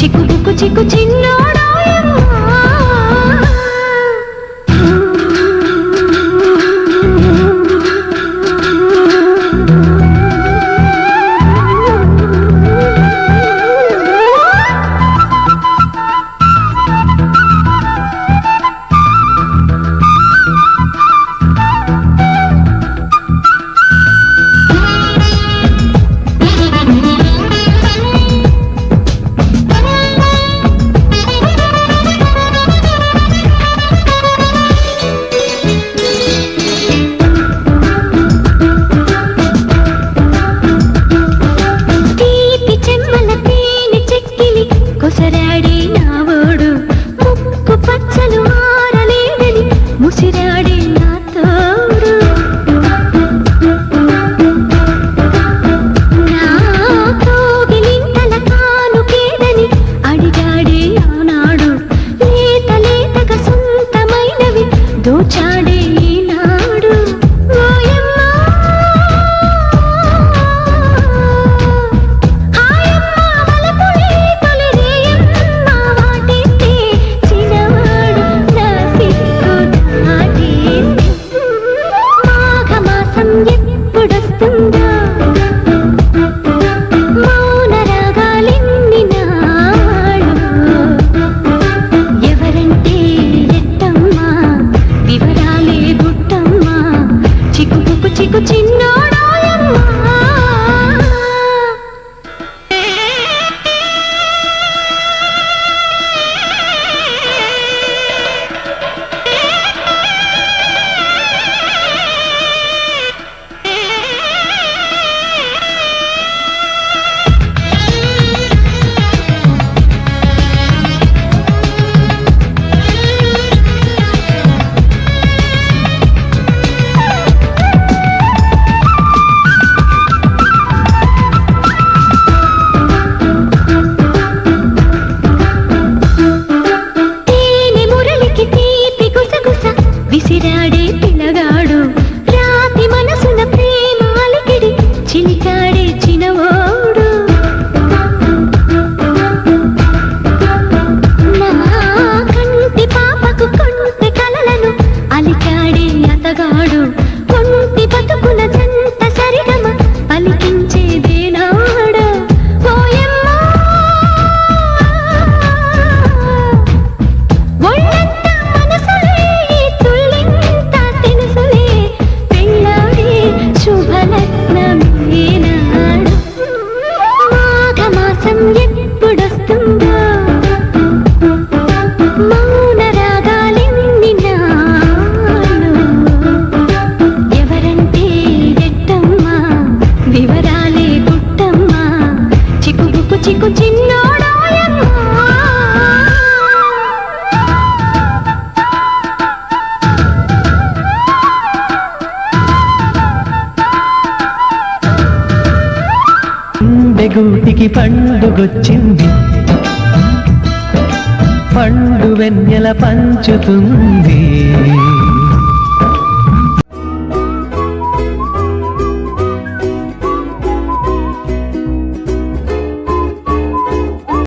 చిక్కు చిక్కు చిన్న చిక్కు చిక్కు గుండెగూటికి పండుగొచ్చింది. పండు వెన్నెల పంచుతుంది.